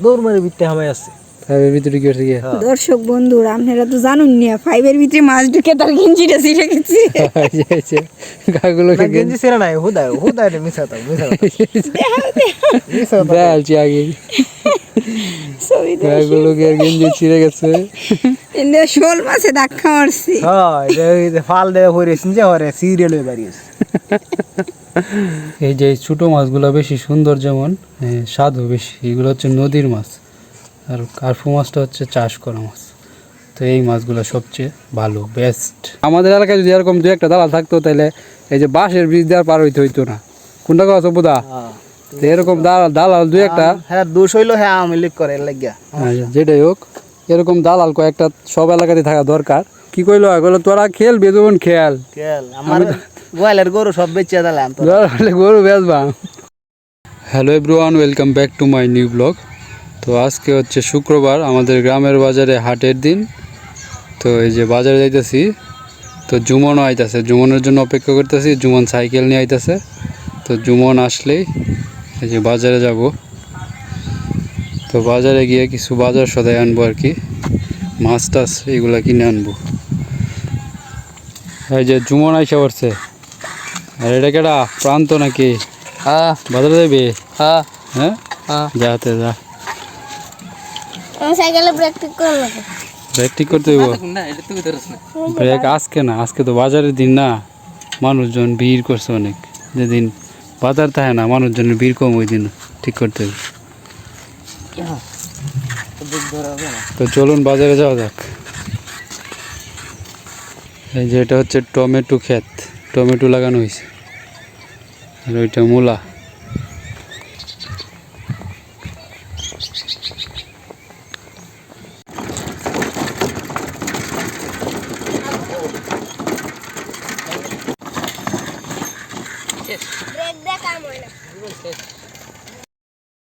দৌড় মারে বিতে হামাই আছে ফাইভের ভিতরে কি হচ্ছে গিয়ে দর্শক বন্ধুরা আপনারা তো জানুন না ফাইভের ভিতরে মাছ ঢুকে তার গেঞ্জিটা ছিঁড়ে গেছে। গাগুলোকে গেঞ্জি সেরা নাই হুদায় হুদায় মিশা তো মিশা মিশা দেখাচ্ছি আগে। ছবি গাগুলোকে গেঞ্জি ছিঁড়ে গেছে। দেখে শোল মাছে ধাক্কা মারছি। হয় এই যে ফাল সিনজা হরে সিরিয়াল হয়ে বাড়িয়েছে এই যে ছোটো মাছগুলো বেশি সুন্দর যেমন স্বাদও বেশি। এগুলো হচ্ছে নদীর মাছ। আর কার্ফু মাছটা হচ্ছে চাষ করা মাছ। তো এই মাছগুলো সবচেয়ে ভালো বেস্ট আমাদের এলাকায় যদি এরকম দু একটা দালাল থাকতো তাহলে এই যে বাঁশের ব্রিজ দেওয়ার পার হইতে হইতো না। কোনটা কথা বুদা তো এরকম দালাল দালাল দু একটা। হ্যাঁ দোষ হইল হ্যাঁ আমি লিক করে লাগিয়া। আচ্ছা, যেটাই হোক এরকম দালাল কয়েকটা সব এলাকাতে থাকা দরকার। কি কইলো? কইলো তোরা খেল তখন খেয়াল খেল। আমার গোয়ালের গরু সব বেচে দিলাম গরু বেচবা। Hello everyone welcome back to my new blog. তো আজকে হচ্ছে শুক্রবার আমাদের গ্রামের বাজারে হাটের দিন। তো এই যে বাজারে যাইতেছি তো জুমনও আইতাছে। জুমনের জন্য অপেক্ষা করতেছি জুমন সাইকেল নিয়ে আইতাছে। তো জুমন আসলেই এই যে বাজারে যাব। তো বাজারে গিয়ে কিছু বাজার সদাই আনব আর কি। মাছ টাছ এগুলো কিনে আনব। এই যে জুমন আইসা পড়ছে। আর এটা কেটা প্রান্ত নাকি? হ্যাঁ। বাজারে যাবি হ্যাঁ। হ্যাঁ? হ্যাঁ। যাতে যা সাইকেলে ব্রেক ঠিক করে ব্রেক ঠিক করতে হইব। ব্রেক আজকে না আজকে তো বাজারের দিন না। মানুষজন ভিড় করছে অনেক। যেদিন বাজার থাকে না মানুষজনের ভিড় কম ওই দিন ঠিক করতে হবে তো চলুন বাজারে যাওয়া যাক। এই যে এটা হচ্ছে টমেটো ক্ষেত। টমেটো লাগানো হয়েছে আর ওইটা মূলা।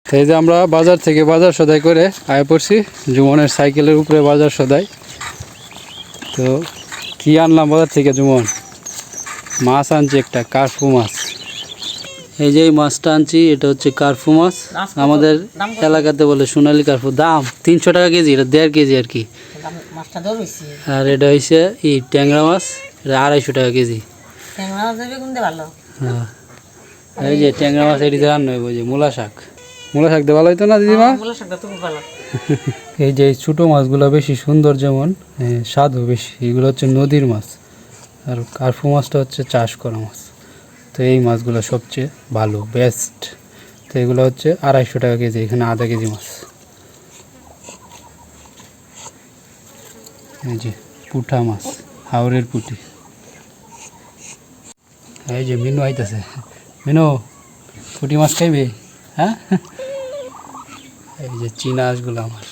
এই যে আমরা বাজার থেকে বাজার সদাই করে আয় পড়ছি। জুমনের সাইকেলের উপরে বাজার সদাই। তো কি আনলাম বাজার থেকে জুমন? মাছ আনছি একটা কার্ফু মাছ। এই যে এই মাছটা আনছি এটা হচ্ছে কার্ফু মাছ। আমাদের এলাকাতে বলে সোনালি কার্ফু দাম তিনশো টাকা কেজি এটা দেড় কেজি আর কি। আর এটা হয়েছে এই ট্যাংরা মাছ এটা আড়াইশো টাকা কেজি। ট্যাংরা মাছ ভালো? হ্যাঁ। এই যে ট্যাংরা মাছ এটিতে রান্না হইব যে মূলা শাক। মূলা শাক ভালো হইতো না দিদিমা? মূলা শাকটা তো ভালো। এই যে ছোটো মাছগুলো বেশি সুন্দর যেমন স্বাদও বেশি এগুলো হচ্ছে নদীর মাছ। আর কার্ফু মাছটা হচ্ছে চাষ করা মাছ। তো এই মাছগুলো সবচেয়ে ভালো বেস্ট তো এগুলো হচ্ছে আড়াইশো টাকা কেজি এখানে আধা কেজি মাছ। এই যে পুঠা মাছ হাওড়ের পুটি এই যে মিনু আইতাছে। মিনু, পুটি মাছ খাইবে? হ্যাঁ? এই যে চীনা হাঁসগুলো আমার।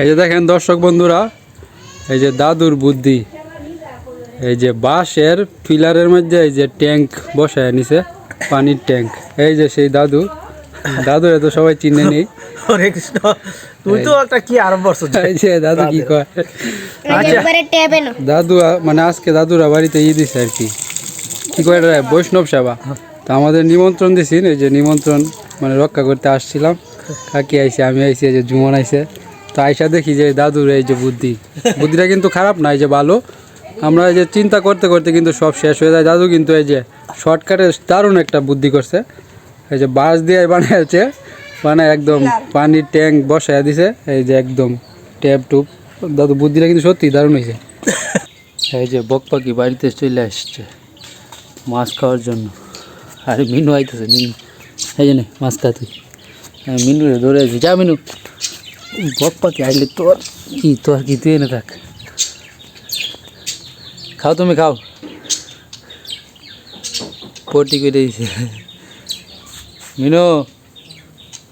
এই যে দেখেন দর্শক বন্ধুরা, এই যে দাদুর বুদ্ধি। এই যে বাঁশের পিলারের মধ্যে এই যে ট্যাঙ্ক বসায় নিছে, পানির ট্যাঙ্ক। এই যে সেই দাদু। দাদু তো সবাই চিনে নেই। হরে কৃষ্ণ। তুই তো একটা কি আরম্ভ করছ? দাদু কি কয়? একবারে দাদু মানে আজকে দাদুরা বাড়িতে ই দিছে আর কি। কি এটা বৈষ্ণব সেবা। তো আমাদের নিমন্ত্রণ দিছেন এই যে নিমন্ত্রণ মানে রক্ষা করতে আসছিলাম। কাকি আইছে আমি আইছি এই যে জুমন আইসে তো আইসা দেখি যে দাদুর এই যে বুদ্ধি। বুদ্ধিটা কিন্তু খারাপ না এই যে ভালো। আমরা এই যে চিন্তা করতে করতে কিন্তু সব শেষ হয়ে যায়। দাদু কিন্তু এই যে শর্টকাটে দারুণ একটা বুদ্ধি করছে। এই যে বাঁশ দিয়ে বানিয়েছে। মানে একদম পানির ট্যাঙ্ক বসায় দিছে এই যে একদম ট্যাপ টুপ। দাদু বুদ্ধিটা কিন্তু সত্যি দারুণ হয়েছে এই যে বক পাখি বাড়িতে চলে আসছে মাছ খাওয়ার জন্য। আর মিনু আইতেছে মিনু। এই জন্য মাছ খাতে আমি মিনু ধরে আছি। যা মিনু। বক পাখি আইলে তোর কি তোর কি তুই এনে থাক। খাও তুমি খাও। পটি করে দিছে। মিনু।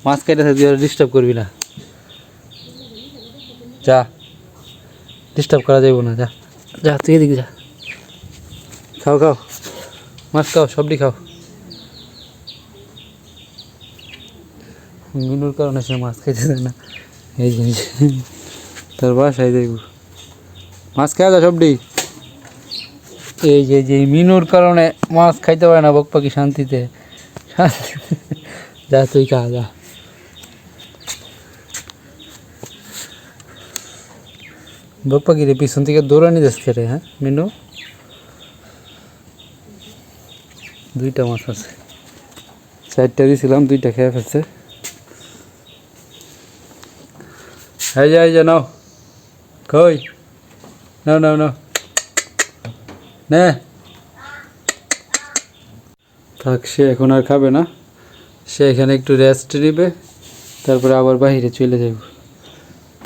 মাছ খাইতেছে তুই ডিস্টার্ব করবি না। যা। ডিস্টার্ব করা যাইব না যা। যা তুই এদিকে যা। খাও খাও। মাছ খাও সবটি খাও। মিনুর কারণে সে মাছ খাইতে দেয় না। এই জিনিস তোর বাসায় দেখব মাছ খাওয়া যায় সবটি এই যে যে মিনুর কারণে মাছ খাইতে পারে না বক পাখি শান্তিতে। শান্তিতে। যা তুই খা যা। বাপ্পা গিরে পিছন থেকে দৌড়ানি যাচ্ছে রে হ্যাঁ? মিনু? দুইটা মাছ আছে। চারটা দিয়েছিলাম দুইটা খেয়ে ফেলছে। এই যে, এই নাও। কই? নাও নাও নাও। নে। থাক, সে এখন আর খাবে না। সে এখানে একটু রেস্ট নেবে, তারপরে আবার বাইরে চলে যাব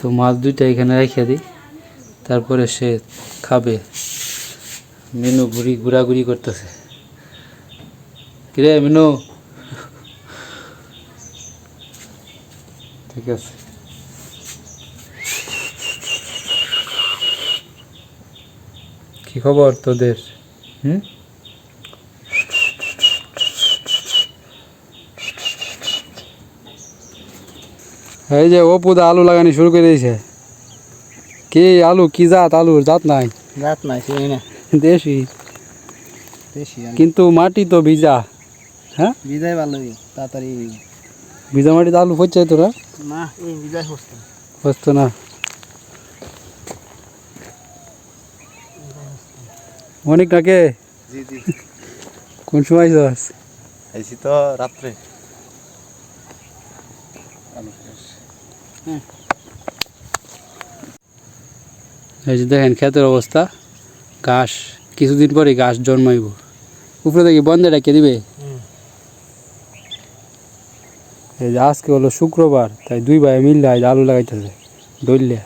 তো মাছ দুইটা এখানে রেখে দিই। তারপরে সে খাবে। মিনু ঘুরি, ঘোরাঘুরি করতেছে। কিরে মিনু? ঠিক আছে। কি খবর তোদের? হুম? এই যে অপুদা আলু লাগানি শুরু করে দিয়েছে। কি আলু কি জাত আলুর? জাত নাই। রাত নাই না। দেশি। বেশি কিন্তু মাটি তো ভিজা হ্যাঁ? বিদায় ভালোই তাড়াতাড়ি ভিজা মাটিতে আলু পচছে তোরা না? এই বিদায় হচ্ছে বুঝতো না। অনেক নাকে জি জি। কোন সময় যাস আইছি তো রাত্রে। এই যে দেখেন ক্ষেতের অবস্থা ঘাস কিছুদিন পরে ঘাস জন্মাইব। উপরে দেখি বন্ধে ডাকে দিবে। এই যে আজকে হলো শুক্রবার তাই দুই ভাই মিললে আজ আলু লাগাইতেছে ডইলে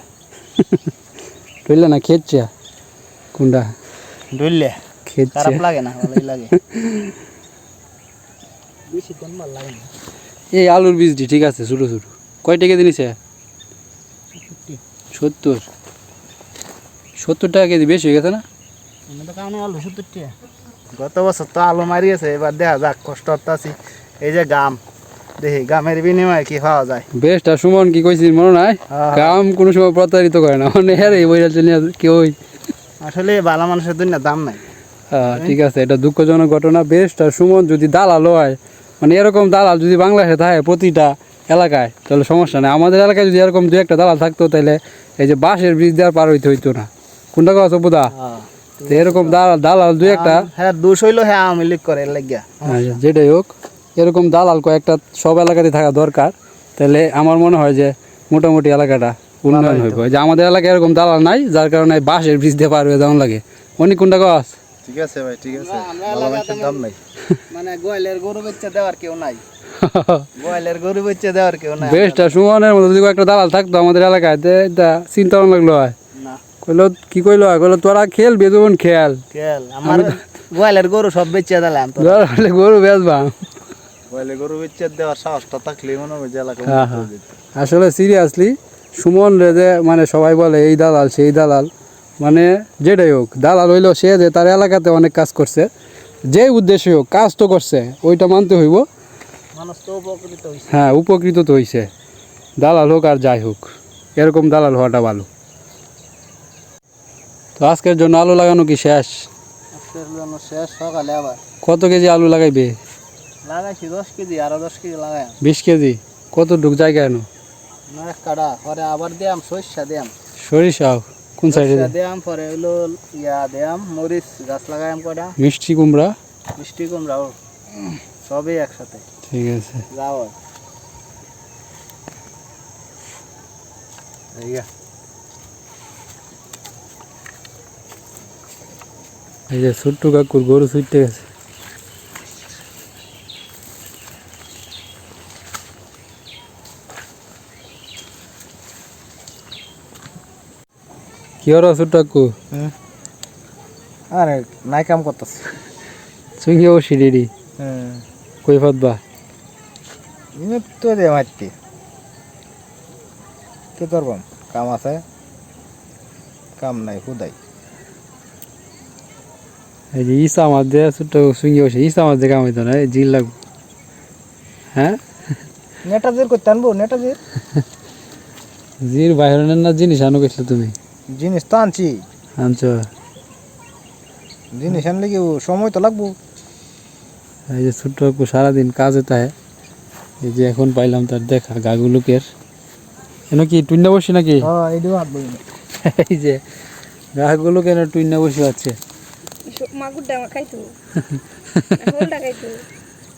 ডইলে না খেচ্ছে কোনটা? ডুললে খেচ্ছে লাগে না ভালোই লাগে। বেশি কোন মাল লাগে না। এই আলুর বীজটি ঠিক আছে ছোটো ছোটো। কয় টাকা দিনিছে সত্তর। সত্তর টাকা কেজি বেশি হয়ে গেছে না? আলু সত্তর টাকা গত বছর তো আলু মারিয়েছে এবার দেখা যাক কষ্ট হতাছি এই যে গাম দেখি গামের বিনিময়ে কি পাওয়া যায়? বেশটা সুমন কি কইছিস মনে নাই? হ্যাঁ। কাম কোনো সময় প্রতারিত করে না। মানে হ্যাঁ রে বইরা চলে কেউ আসলে ভালো মানুষের দুনিয়া দাম নাই। হ্যাঁ, ঠিক আছে এটা দুঃখজনক ঘটনা। বেশটা সুমন যদি দালাল হয় মানে এরকম দালাল যদি বাংলাদেশে থাকে প্রতিটা এলাকায় তাহলে সমস্যা নেই। আমাদের এলাকায় যদি এরকম দু একটা দালাল থাকতো তাহলে এই যে বাঁশের ব্রিজ দেওয়ার পার হইতে হইতো না। কোনটা কথা বুদা তো এরকম দালাল দালাল দু একটা। হ্যাঁ দুশ হইল হ্যাঁ আওয়ামী লীগ করে লাগিয়া। আচ্ছা, যেটাই হোক এরকম দালাল কয়েকটা সব এলাকাতে থাকা দরকার। তাহলে আমার মনে হয় যে মোটামুটি এলাকাটা উন্নয়ন হইব। যে আমাদের এলাকায় এরকম দালাল নাই যার কারণে বাঁশের ব্রিজ দিয়ে পার হয়ে যেমন লাগে। অনেক কোনটা গাছ ঠিক আছে ভাই ঠিক আছে। ভালো মানুষের দাম নাই। মানে গোয়ালের গরু বেচা দেওয়ার কেউ নাই। গোয়ালের গরু বেচা দেওয়ার কেউ নাই। বেশটা সুমনের মতো যদি একটা দালাল থাকতো আমাদের এলাকায় তে এটা চিন্তা লাগল হয়। কইলো কি কইলো? কইলো তোরা খেল বেজবন খেয়াল খেল। আমার গোয়ালের গরু সব বেচা দিলাম তো গরু বেচবা। গোয়ালের গরু বেচা দেওয়ার সাহসটা থাকলে মনে হয় যে এলাকা হ্যাঁ, হ্যাঁ। আসলে সিরিয়াসলি সুমন রে যে মানে সবাই বলে এই দালাল সেই দালাল। মানে যেটাই হোক দালাল হইল সে যে তার এলাকাতে অনেক কাজ করছে। যে উদ্দেশ্যে হোক কাজ তো করছে ওইটা মানতে হইব। মানুষ তো উপকৃত হয়েছে হ্যাঁ উপকৃত তো হইছে। দালাল হোক আর যাই হোক এরকম দালাল হওয়াটা ভালো। তো আজকের জন্য আলু লাগানো কি শেষ? শেষ সকালে আবার। কত কেজি আলু লাগাইবে? লাগাইছি দশ কেজি আরও দশ কেজি লাগাই। বিশ কেজি? কত ডুক জায়গা এনো? না কাটা পরে আবার দিয়াম সরিষা দিয়াম। সরিষাও কোন সাইডে দিয়াম পরে হইল ইয়া দিয়াম মরিচ গাছ লাগাইম কটা। মিষ্টি কুমড়া? মিষ্টি সবই একসাথে। ঠিক আছে। যাও। এই যে ছোট্ট কাকুর গরু ছুটতে গেছে। কি হলো ছোট্ট কাকু? আরে নাই কাম করতেছে। চুঙ্গি বসি রেডি। হুম কই ফাতবা? তো দে মারতে। কি করবাম কাম আছে? কাম নাই হুদাই। এই যে ইসা মাছ দিয়ে ছোট্ট চুঙ্গি বসে ইসা মাছ দিয়ে কামাইতো না জিল লাগবে। হ্যাঁ? নেটা জের করতে আনব নেটা জের জির বাইরে না জিনিস আনো গেছিল তুমি? জিনিস তো আনছি। আনছ? জিনিস আনলে কি সময় তো লাগবো? এই যে ছোট্ট সারাদিন কাজে তাহে এই যে এখন পাইলাম তার দেখা গাগুলুকের এনে কি টুইনা বসি নাকি? হ্যাঁ এই যে গাগুলো কেন টুইনা বসে আছে। মাগুরটা আমার খাইতো। হোলটা খাইতো।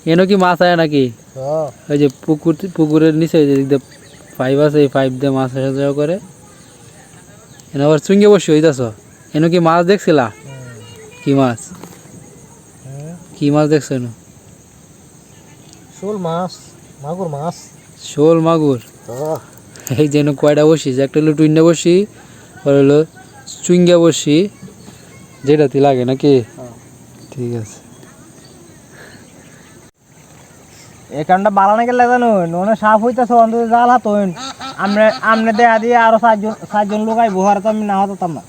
এনে কি মাছ আয় নাকি? হ্যাঁ। ওই যে পুকুর পুকুরের নিচে ওই যে পাইপ আছে এই পাইপ দিয়ে মাছ আসা যাওয়া করে। এনে আবার চুঙ্গে বসে হইতাছ? এনে কি মাছ দেখছিলা? কি মাছ? কি মাছ দেখছ এনে? শোল মাছ মাগুর মাছ। শোল মাগুর। হ্যাঁ এই যেন কয়টা বসিস একটা হলো টুইন্ডা বসি আর হলো চুঙ্গা বসি। যেটাতে লাগে নাকি? হ্যাঁ। ঠিক আছে। কারণটা বালানো গেলে জানো? ননে সাপ হইতেছে অন্তত জাল হাত হইন আমনে আমনে দেয়া দিয়ে আরও সাতজন সাতজন লোক আইবো তো আমি না হতাম না।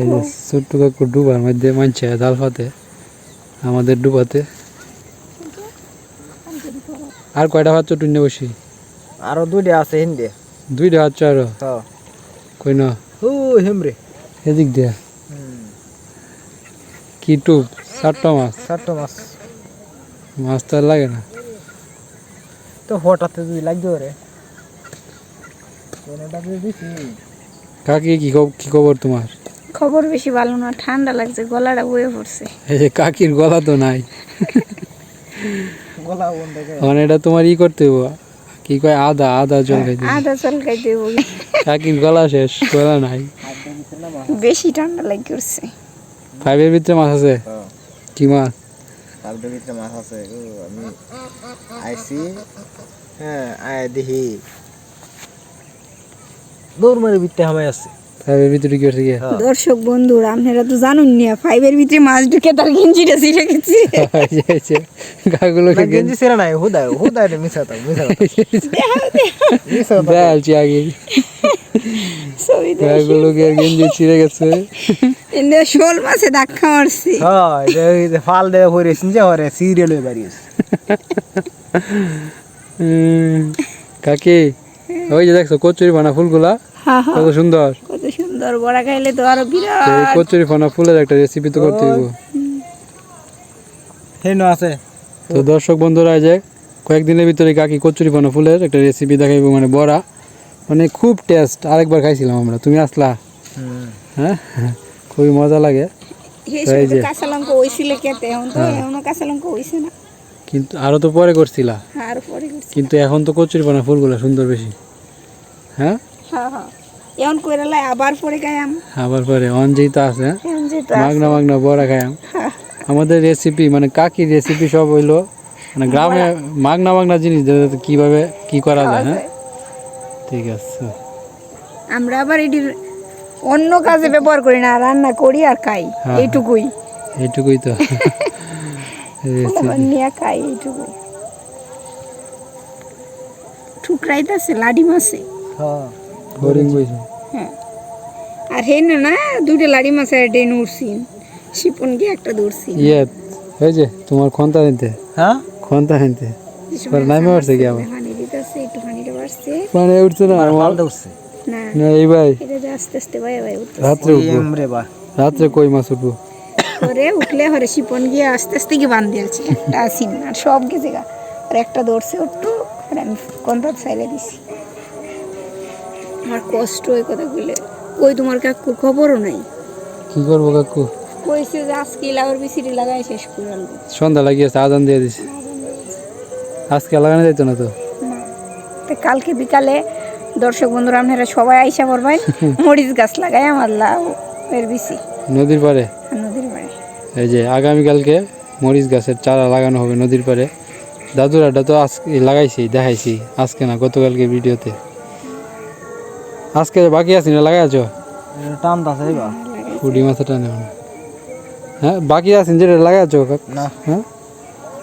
এই যে ছোট্ট কাকু ডুবার মধ্যে মানছে জাল ফাতে আমাদের ডুবাতে। আর কয়টা ভাত টুইন্ডা বসি? আরও দুইটা আছে হিন্দি দুইটা ভাত আরও হ্যাঁ। কই না? ও হেমরে। এদিক দিয়া। কি টুপ? চারটা মাছ। চারটা মাছ। মাছ তো আর লাগে না। তো হঠাৎ দুই লাগবে রে। কাকি কি কি খবর তোমার? খবর বেশি ভালো না ঠান্ডা লাগছে গলাটা বয়ে পড়ছে। এই যে কাকির গলা তো নাই। গলা বন্ধ করে। মানে এটা তোমার ই করতে হইব। কি কয়? আদা আদা জল খাইতে আদা আধা চল খাইতে বলি কাকির গলা শেষ গলা নাই। বেশি ঠান্ডা লাগি করছে ফাইভের ভিতরে মাছ আছে? কি মাছ? ফাইভের ভিতরে মাছ আছে। ও আমি আইসি হ্যাঁ আয় দেখি। দৌড় মারি ভিতরে হামাই আছে। ফাইভের ভিতরে কি করছে দর্শক বন্ধুরা আপনারা তো জানুন না ফাইভের ভিতরে মাছ ঢুকে তার গেঞ্জিটা ছিঁড়ে গেছে। গাগুলোকে গেঞ্জি সেরা নাই হুদায় হুদায় মিশা তো মিশা মিশা দেখালছি আগে। ছবি গাগুলোকে গেঞ্জি ছিঁড়ে গেছে। দেখে শোল মাছে ধাক্কা মারছে। হ্যাঁ এই যে ফাল দেওয়া হইরেছেন যে হরে সিরিয়াল হয়ে বাড়িয়েছে কাকি ওই যে দেখছ কচুরি ফানা ফুলগুলা হ্যাঁ হ্যাঁ। কত সুন্দর। সুন্দর বড়া খাইলে তো আরও বিরাট। কচুরি ফানা ফুলের একটা রেসিপি তো করতে হইব। হেন আছে। তো দর্শক বন্ধুরা এই যে কয়েকদিনের ভিতরে কাকি কচুরি ফানা ফুলের একটা রেসিপি দেখাইব মানে বড়া। মানে খুব টেস্ট আরেকবার খাইছিলাম আমরা। তুমি আসলা? হ্যাঁ? খুবই মজা লাগে। কাঁচা লঙ্কা হইছিল কেটে এখন তো এখনও কাঁচা লঙ্কা হইছে না। কিন্তু আরও তো পরে করছিলা। আর পরে করছি। কিন্তু এখন তো কচুরি ফানা ফুলগুলো সুন্দর বেশি। হ্যাঁ? হ্যাঁ হ্যাঁ। এখন কইরা লাই আবার পরে গায়াম আবার পরে যেহেতু আছে? মাগনা মাগনা বড়া খাইয়াম। আমাদের রেসিপি মানে কাকির রেসিপি সব হইল মানে গ্রামে মাগনা মাগনা জিনিস কীভাবে কি করা যায় হ্যাঁ? ঠিক আছে। আমরা আবার এটির অন্য কাজে ব্যবহার করি না রান্না করি আর খাই হ্যাঁ। এইটুকুই। এইটুকুই তো। নিয়ে খাই এইটুকুই। ঠুকরাইতেছে লাডি মাছে। হ্যাঁ। বোরিং বইছো হ্যাঁ। আর হে না না দুইটা লাডি মাছে ডেন শিপন গিয়ে একটা দৌড়ছি ইয়ে এই যে তোমার খন্তা নিতে হ্যাঁ? খন্তা নিতে পরে নামে উঠছে কি আবার? পানি দিতেছে একটু পানিটা বাড়ছে। উঠছে না দেউছে না। না এই ভাই। এটা যে আস্তে আস্তে ভাই ভাই উঠতে রাত্রে উঠবো। বা। রাত্রে কই মাছ উঠবো? করে উঠলে হরে শিপন গিয়ে আস্তে আস্তে গিয়ে বান্ধি আছে একটা আসিন আর সব গেছে গা। আর একটা দৌড়ছে একটু আর আমি কন্টার সাইলে দিছি। আমার কষ্ট ওই বলে ওই তোমার কাকুর খবরও নাই? কি করব কাকু? কইছে যে আজকে লাউর বিচিটি লাগাই শেষ করে আনব। সন্ধ্যা লাগিয়েছে আজান দিয়ে দিছে। আজকে লাগানো যাইতো না তো? কালকে বিকালে দর্শক বন্ধুরা আপনারা সবাই আইসা পড়বেন। মরিচ গাছ লাগাই আমার লাউ এর বিচি নদীর পাড়ে? নদীর বাড়ি এই যে আগামীকালকে মরিচ গাছের চারা লাগানো হবে নদীর পাড়ে। দাদুরাটা তো আজকে লাগাইছি দেখাইছি আজকে না গতকালকে ভিডিওতে। আজকে বাকি আছে না লাগাইছ টান দাস এবা ফুডি মাথাটা নেব হ্যাঁ বাকি আছেন যেটা লাগাইছ না। হ্যাঁ?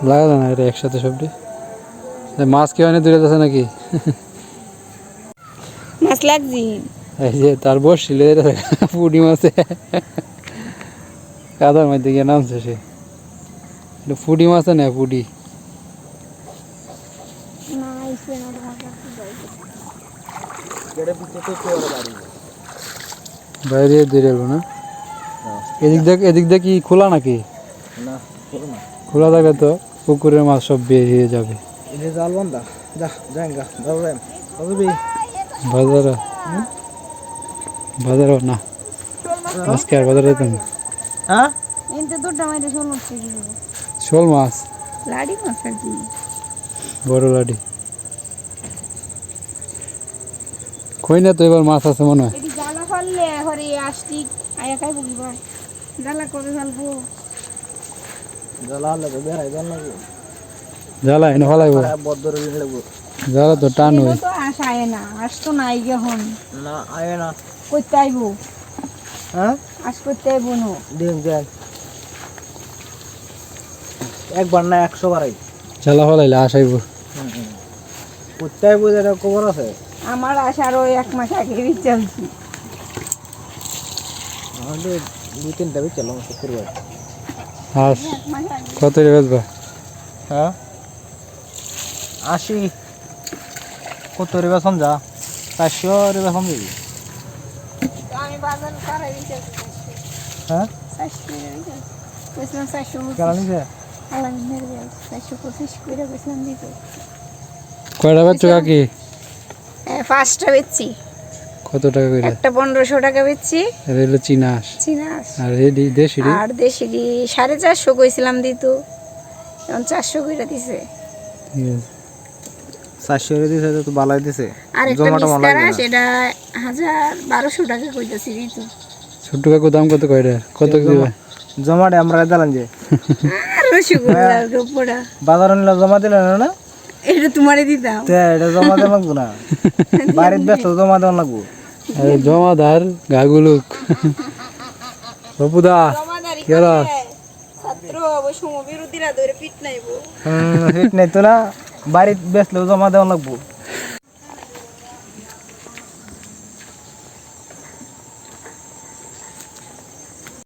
লাগালো না এটা একসাথে সবটি? মাছ কি অনেক দূরে আছে নাকি? মাছ লাগছি। এই যে তার বসছিল এটা পুডি মাছে। কাদার মধ্যে গিয়ে নামছে সে। ফুডি মাছ না ফুডি না আইসে না ঢাকা গেড়ে পিছে তো তোর বাড়ি বাইরে এলো না? এদিক দেখ এদিক দিয়ে কি খোলা নাকি? না খোলা থাকলে তো পুকুরের মাছ সব বেরিয়ে যাবে। জাল বান্ধা যা বাজারে বাজারে না। আজকে আর বাজারে যেতাম না। হ্যাঁ? শোল মাছ শোল মাছ? লাড়ি মাছ আর কি? বড় লাডি। কই না তো এবার মাছ আছে মনে হয়। জ্বালা ফাললে হরে আসটি আয়া খাই বলি ভাই? জ্বালা করে ফেলব। জ্বালা হলে তো বেড়াই জাল লাগবো জ্বালা এনে ফেলাইব। বদ্ধ রেল লাগবো জ্বালা তো টান হয় তো আসা আয় না আসতো নাই গেহন না আয় না। করতে আইবো। হ্যাঁ? আস করতে আইবো নো। দিন যাই একবার না একশো বারাই জ্বালা ফেলাইলে আসাইব কোথায় বুঝে খবর আছে? আমার আসার ওই এক মাস আগেরই চলছি। আমাদের দুই তিনটা বেচালাম শুক্রবার। হাঁস এক মাস আগে। কত বেচবা? হ্যাঁ? আশি। কত রেবা সমঝা চারশো রেবা সমঝাবি হ্যাঁ? কয়টা বেচছো কাকি? পাঁচটা বেচছি। কত টাকা করে? একটা পনেরোশো টাকা বেচছি। আর এলো চীনা হাঁস চিনাস। আর এডি দেশি আর দেশি সাড়ে চারশো কইছিলাম দিত। এখন চারশো করে দিছে। ঠিক আছে। চারশো রে দিছে তো বালাই দিছে। আর একটা মিসকারা। সেটা হাজার বারোশো টাকা কইতাছি দিত। ছোট্ট কাকু দাম কত কয়টা কত দিবে? জমাটে আমরা দিলাম যে। আর রসগোল্লার গোপড়া বাজার নিলে জমা দিলে না না? এটা তোমারে দিতাম। তে এটা জমা দেওয়া লাগবো না। বাড়ির ব্যস্ত জমা দেওয়া লাগবো। আরে জমাদার গাগুলুক। বাপুদা কেরা ছাত্র সমবিরোধীরা ধরে পিট নাইবো। হুম হিট নেই তো না বাড়ির বেসলেও জমা দেওয়া লাগবো।